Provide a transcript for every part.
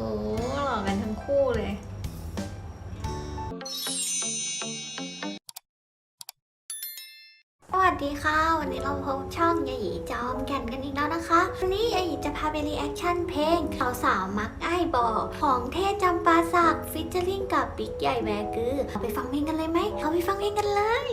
อ้หล่อกันทั้งคู่เลย สวัสดีค่ะ วันนี้เราพบช่องยายหยีจอมแก่นกันอีกแล้วนะคะ วันนี้ยายหยีจะพาไปรีแอคชั่นเพลงสาวสาวๆมักไอ้ายบอกของเทศจำปาสักฟิชเจอริงกับบิ๊กใหญ่แวร์กือเอาไปฟังเพลงกันเลยไหมเอาไปฟังเพลงกันเลย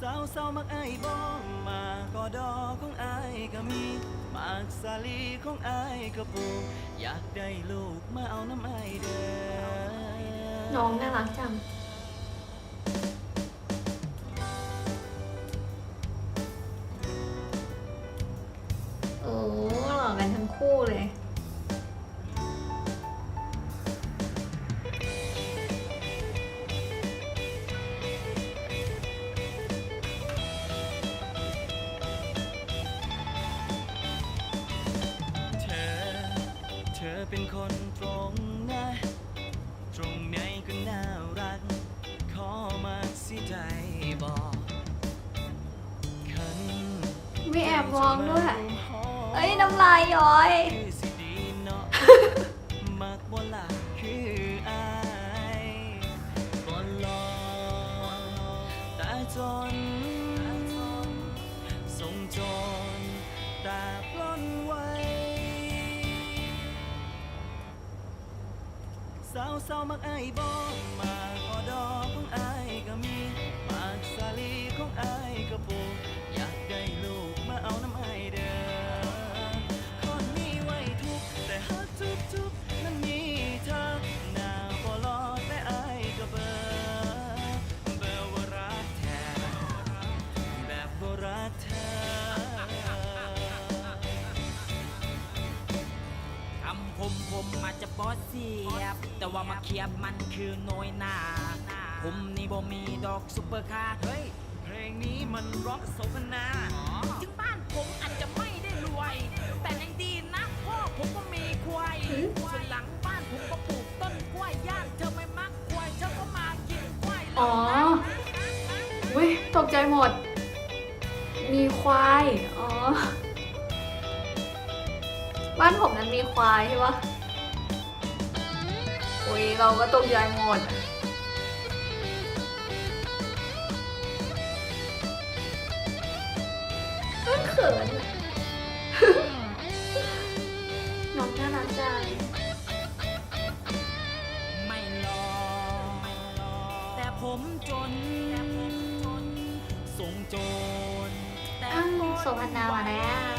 สาวสาวมักไอ้ายบ้องมากอดอของไอ้ายก็มีมากสาลีของไอ้ายก็ปลูกอยากได้ลูกมาเอาน้ำไอ้ายเด้อน้องน่ารักจัง โอ้หล่อกันทั้งคู่เลย อเป็นคนตรงนะ ตรงไหนก็น่ารัก ขอมาสิใจบอกคันมีแอบมองด้วย เอ้ยน้ำลายย้อย คือสิดีเนาะ มักบ่ละคืออายบ่หลอกตาจนทรงจนตาปล้นไว้ สาวสาวมักอายบ่มากอดอของอาย เสียบ แต่ว่ามาเคียบมันคือน้อยหนาผมนี่บ่มีดอกซุปเปอร์คาร์เฮ้ยเพลงนี้มันร็อกโสภณาถึงบ้านผมอาจจะไม่ได้รวย แต่ยังดีนะพ่อผมก็มีควายส่วนหลังบ้านผมก็ปลูกต้นกล้วยย่านเธอไม่มักควายเธอก็มากินกล้วยเลยอ๋อนะอุ้ยตกใจหมด มีควาย อ๋อ บ้านผมนั้นมีควายใช่ปะ อุ้ยเราก็ตกใจหมดก็เขินน้องน่ารักจังไม่รอแต่ผมจนส่งโจรแต่อ้าวโสภณามาแล้ว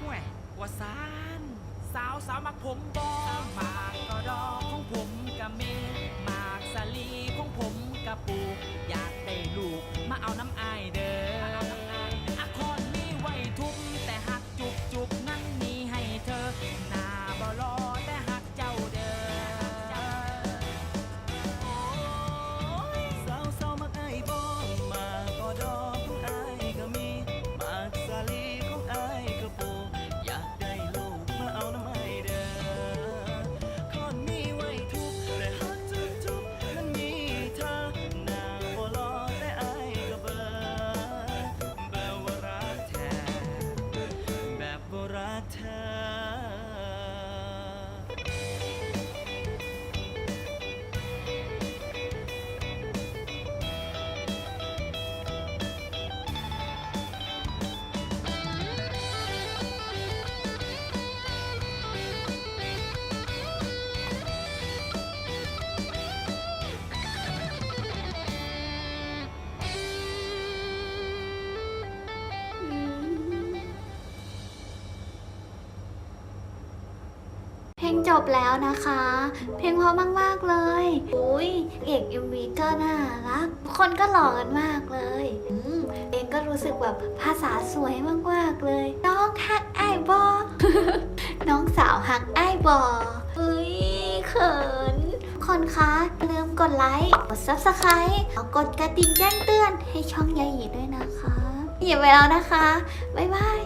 ห่วยว่าสารสาวสาวมักผมบอมา ลงจบแล้วนะคะ เพลงเพราะมากๆเลยอุ้ยเอกยูวีก็น่ารัก คนก็หล่อกันมากเลยอืมเองก็รู้สึกแบบภาษาสวยมากๆเลย น้องฮักไอ้บอน้องสาวฮักไอ้บออุ้ยเขินคนคะลืมกดไลค์ กด subscribe แล้วกดกระดิ่งแจ้งเตือนให้ช่องยายหยีด้วยนะคะหยีไปแล้วนะคะ บ๊ายบาย